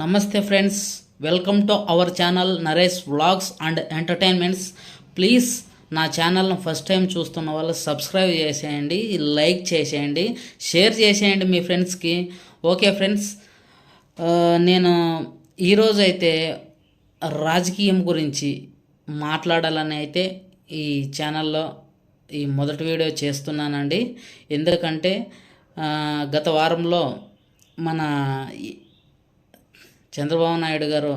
నమస్తే friends welcome to our channel Naresh vlogs and entertainments. Please నా ఛానల్ను first time చూస్తున్న వాళ్ళు సబ్స్క్రైబ్ చేసేయండి లైక్ చేసేయండి షేర్ చేసేయండి మీ ఫ్రెండ్స్కి. ఓకే ఫ్రెండ్స్ నేను ఈరోజు అయితే రాజకీయం గురించి మాట్లాడాలని అయితే ఈ ఛానల్లో ఈ మొదటి వీడియో చేస్తున్నానండి. ఎందుకంటే గత వారంలో మన చంద్రబాబు నాయుడు గారు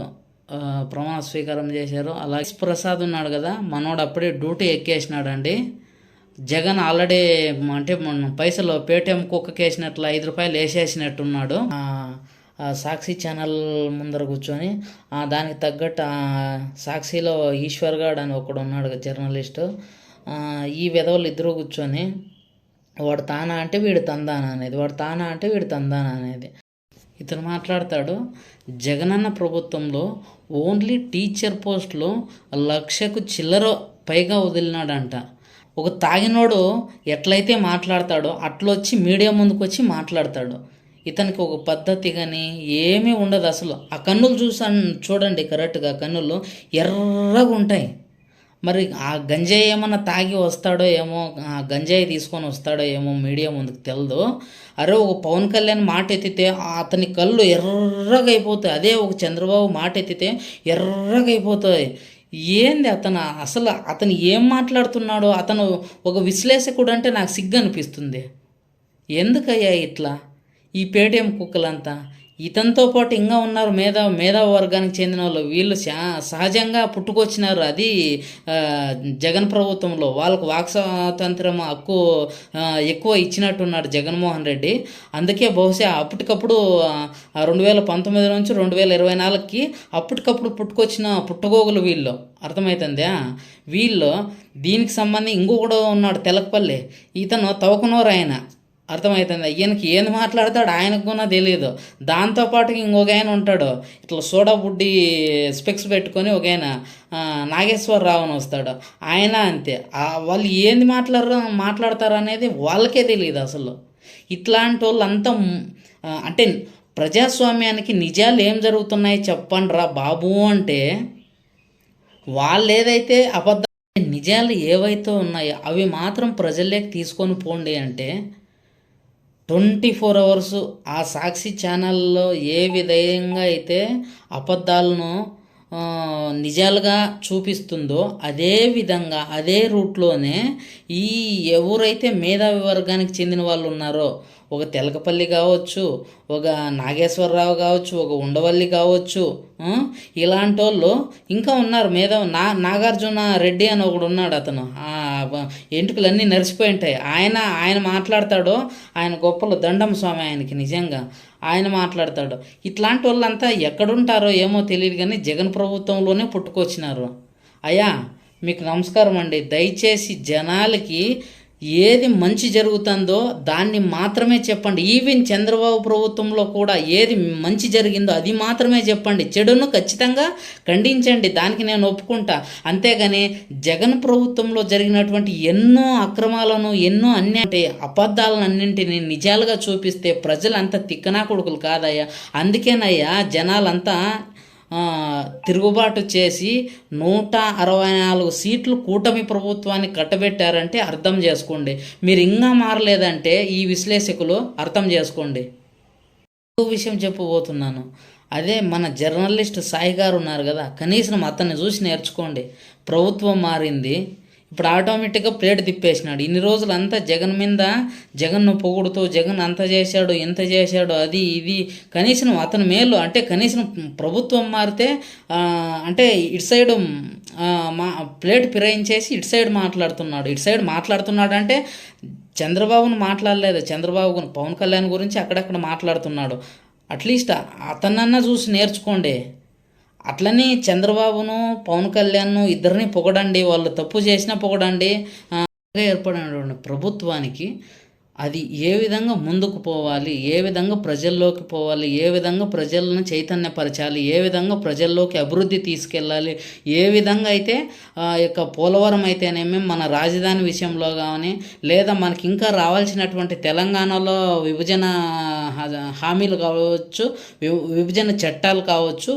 ప్రమాణ స్వీకారం చేశారు. అలాగే ప్రసాద్ ఉన్నాడు కదా మనోడు అప్పుడే డ్యూటీ ఎక్కేసినాడండి. జగన్ ఆల్రెడీ అంటే మన పైసలు పేటిఎం కుక్కకి వేసినట్లు ఐదు రూపాయలు వేసేసినట్టున్నాడు. సాక్షి ఛానల్ ముందర కూర్చొని దానికి తగ్గట్టు సాక్షిలో ఈశ్వర్ గాడ్ అని ఒకడు ఉన్నాడు జర్నలిస్టు. ఈ విధవలు ఇద్దరు కూర్చొని వాడు తానా అంటే వీడు తందానా అనేది వాడు తానా అంటే వీడు తందానా అనేది. ఇతను మాట్లాడతాడు జగనన్న ప్రభుత్వంలో ఓన్లీ టీచర్ పోస్ట్లో లక్షకు చిల్లర పైగా వదిలినాడంట. ఒక తాగినోడు ఎట్లయితే మాట్లాడతాడో అట్లొచ్చి మీడియా ముందుకు వచ్చి మాట్లాడతాడు. ఇతనికి ఒక పద్ధతి కానీ ఏమీ ఉండదు అసలు ఆ కన్నులు చూసాను చూడండి కరెక్ట్గా కన్నులు ఎర్రగా ఉంటాయి మరి ఆ గంజాయి ఏమన్నా తాగి వస్తాడో ఏమో ఆ గంజాయి తీసుకొని వస్తాడో ఏమో మీడియా ముందుకు తెలదు. అరే ఒక పవన్ కళ్యాణ్ మాట ఎత్తితే అతని కళ్ళు ఎర్రగా అయిపోతాయి అదే ఒక చంద్రబాబు మాట ఎత్తితే ఎర్రగా అయిపోతాయి ఏంది అతను? అసలు అతను ఏం మాట్లాడుతున్నాడో అతను ఒక విశ్లేషకుడు అంటే నాకు సిగ్గు అనిపిస్తుంది ఎందుకయ్యా ఇట్లా? ఈ పేటీఎం కుక్కలంతా? ఇతనితో పాటు ఇంకా ఉన్నారు మేధా మేధావ వర్గానికి చెందిన వాళ్ళు. వీళ్ళు సహజంగా పుట్టుకొచ్చినారు అది జగన్ ప్రభుత్వంలో. వాళ్ళకు వాక్ స్వాతంత్రం హక్కు ఎక్కువ ఇచ్చినట్టున్నాడు జగన్మోహన్ రెడ్డి. అందుకే బహుశా అప్పటికప్పుడు రెండు వేల పంతొమ్మిది నుంచి రెండు వేల ఇరవై నాలుగుకి అప్పటికప్పుడు పుట్టుకొచ్చిన పుట్టగోగులు వీళ్ళు. అర్థమవుతుందా వీళ్ళు దీనికి సంబంధించి ఇంకొకడు ఉన్నాడు తెలకపల్లి. ఇతను తవకనోరు ఆయన. అర్థమవుతుంది ఈయనకి ఏంది మాట్లాడతాడు ఆయనకు కూడా తెలియదు దాంతోపాటు ఇంకొక ఆయన ఉంటాడు. ఇట్లా సోడా బుడ్డి స్పెక్స్ పెట్టుకొని ఒక ఆయన ఆ, నాగేశ్వరరావు అని వస్తాడు. ఆయన అంతే. వాళ్ళు ఏంది మాట్లాడరు మాట్లాడతారు అనేది వాళ్ళకే తెలియదు అసలు. ఇట్లాంటి వాళ్ళంతా అంటే ప్రజాస్వామ్యానికి నిజాలు ఏం జరుగుతున్నాయి చెప్పండి రా బాబు అంటే వాళ్ళు ఏదైతే అబద్ధ నిజాలు ఏవైతే ఉన్నాయో అవి మాత్రం ప్రజల్లోకి తీసుకొని పోండి అంటే ట్వంటీ ఫోర్ అవర్స్ ఆ సాక్షి ఛానల్లో ఏ విధంగా అయితే అబద్ధాలను నిజాలుగా చూపిస్తుందో అదే విధంగా అదే రూట్లోనే ఈ ఎవరైతే మేధావి వర్గానికి చెందిన వాళ్ళు ఉన్నారో ఒక తెలకపల్లి కావచ్చు ఒక నాగేశ్వరరావు కావచ్చు ఒక ఉండవల్లి కావచ్చు ఇలాంటి వాళ్ళు ఇంకా ఉన్నారు. మేధావి నా నాగార్జున రెడ్డి అని ఒకడు ఉన్నాడు అతను. ఆ, ఎంటుకలన్నీ నరిసిపోయి ఉంటాయి. ఆయన ఆయన మాట్లాడతాడో ఆయన గొప్పలు దండం స్వామి ఆయనకి నిజంగా. ఆయన మాట్లాడతాడు. ఇట్లాంటి వాళ్ళంతా ఎక్కడుంటారో ఏమో తెలియదు కానీ జగన్ ప్రభుత్వంలోనే పుట్టుకొచ్చినారు. అయ్యా మీకు నమస్కారం అండి. దయచేసి జనాలకి ఏది మంచి జరుగుతుందో దాన్ని మాత్రమే చెప్పండి. ఈవెన్ చంద్రబాబు ప్రభుత్వంలో కూడా ఏది మంచి జరిగిందో అది మాత్రమే చెప్పండి. చెడును ఖచ్చితంగా ఖండించండి. దానికి నేను ఒప్పుకుంటా. అంతేగాని జగన్ ప్రభుత్వంలో జరిగినటువంటి ఎన్నో అక్రమాలను ఎన్నో అన్యాయ అబద్ధాలను అన్నింటినీ నిజాలుగా చూపిస్తే ప్రజలంతా తిక్కనా కొడుకులు కాదయ్యా. అందుకేనయ్యా జనాలంతా తిరుగుబాటు చేసి నూట అరవై నాలుగు సీట్లు కూటమి ప్రభుత్వాన్ని కట్టబెట్టారంటే అర్థం చేసుకోండి. మీరు ఇంకా మారలేదంటే ఈ విశ్లేషకులు అర్థం చేసుకోండి. ఇంకో విషయం చెప్పబోతున్నాను. అదే మన జర్నలిస్ట్ సాయి గారు ఉన్నారు కదా కనీసం అతన్ని చూసి నేర్చుకోండి. ప్రభుత్వం మారింది ఇప్పుడు ఆటోమేటిక్గా ప్లేట్ తిప్పేసినాడు. ఇన్ని రోజులు అంతా జగన్ మీద జగన్ను పొగుడుతూ జగన్ అంత చేశాడు ఇంత చేశాడు అది ఇది. కనీసం అతని మేలు అంటే కనీసం ప్రభుత్వం మారితే అంటే ఇటు సైడ్ మా ప్లేట్ ఫిరాయించేసి ఇటు సైడ్ మాట్లాడుతున్నాడు. ఇటు సైడ్ మాట్లాడుతున్నాడు అంటే చంద్రబాబును మాట్లాడలేదు. చంద్రబాబు పవన్ కళ్యాణ్ గురించి అక్కడక్కడ మాట్లాడుతున్నాడు. అట్లీస్ట్ అతనన్నా చూసి నేర్చుకోండి. అట్లని చంద్రబాబును పవన్ కళ్యాణ్ను ఇద్దరిని పొగడండి వాళ్ళు తప్పు చేసినా పొగడండి. ఏర్పడినటువంటి ప్రభుత్వానికి అది ఏ విధంగా ముందుకు పోవాలి ఏ విధంగా ప్రజల్లోకి పోవాలి ఏ విధంగా ప్రజలను చైతన్యపరచాలి ఏ విధంగా ప్రజల్లోకి అభివృద్ధి తీసుకెళ్ళాలి ఏ విధంగా అయితే ఆ యొక్క పోలవరం అయితేనేమి మన రాజధాని విషయంలో కానీ లేదా మనకి ఇంకా రావాల్సినటువంటి తెలంగాణలో విభజన హామీలు కావచ్చు విభజన చట్టాలు కావచ్చు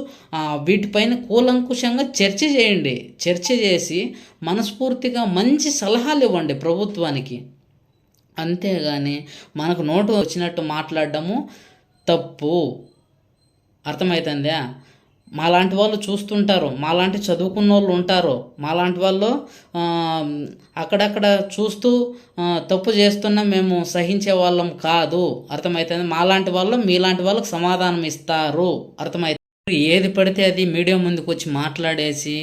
వీటిపైన కూలంకుషంగా చర్చ చేయండి. చర్చ చేసి మనస్ఫూర్తిగా మంచి సలహాలు ఇవ్వండి ప్రభుత్వానికి. అంతేగాని మనకు నోటు వచ్చినట్టు మాట్లాడడము తప్పు. అర్థమవుతుందా మాలాంటి వాళ్ళు చూస్తుంటారు. మాలాంటి చదువుకున్న వాళ్ళు ఉంటారు. మాలాంటి వాళ్ళు అక్కడక్కడ చూస్తూ తప్పు చేస్తున్నా మేము సహించే వాళ్ళం కాదు. అర్థమవుతుంది మాలాంటి వాళ్ళు మీలాంటి వాళ్ళకి సమాధానం ఇస్తారు. అర్థమవుతుంది ఏది పడితే అది మీడియా ముందుకు వచ్చి మాట్లాడేసి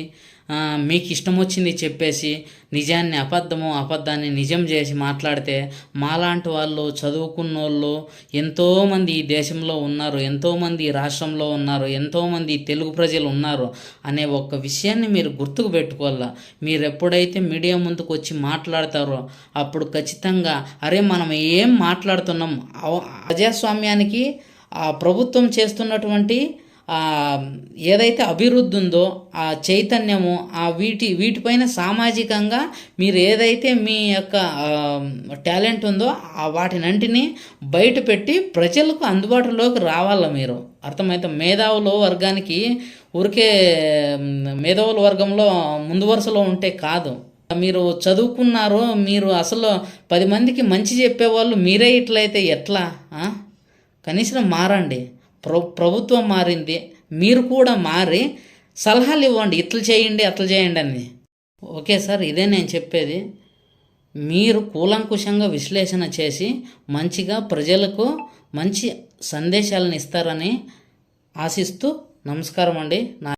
మీకు ఇష్టం వచ్చింది చెప్పేసి నిజాన్ని అబద్ధము అబద్ధాన్ని నిజం చేసి మాట్లాడితే మాలాంటి వాళ్ళు చదువుకున్న వాళ్ళు ఎంతోమంది ఈ దేశంలో ఉన్నారు ఎంతోమంది ఈ రాష్ట్రంలో ఉన్నారు ఎంతోమంది తెలుగు ప్రజలు ఉన్నారు అనే ఒక విషయాన్ని మీరు గుర్తుకు పెట్టుకోవాలా? మీరు ఎప్పుడైతే మీడియా ముందుకు వచ్చి మాట్లాడతారో అప్పుడు ఖచ్చితంగా అరే మనం ఏం మాట్లాడుతున్నాం? అవ- ప్రజాస్వామ్యానికి ఆ ప్రభుత్వం చేస్తున్నటువంటి ఏదైతే అభివృద్ధి ఉందో ఆ చైతన్యము ఆ వీటి వీటిపైన సామాజికంగా మీరు ఏదైతే మీ యొక్క టాలెంట్ ఉందో ఆ వాటినంటిని బయట పెట్టి ప్రజలకు అందుబాటులోకి రావాల మీరు? అర్థమైతే మేధావులు వర్గానికి ఊరికే మేధావుల వర్గంలో ముందు వరుసలో ఉంటే కాదు. మీరు చదువుకున్నారు మీరు అసలు పది మందికి మంచి చెప్పేవాళ్ళు మీరే ఇట్లయితే ఎట్లా? కనీసం మారండి. ప్రభుత్వం మారింది మీరు కూడా మారి సలహాలు ఇవ్వండి ఇట్లా చేయండి అట్లా చేయండి అని. ఓకే సార్ ఇదే నేను చెప్పేది. మీరు కూలంకుషంగా విశ్లేషణ చేసి మంచిగా ప్రజలకు మంచి సందేశాలను ఇస్తారని ఆశిస్తూ నమస్కారం అండి. నా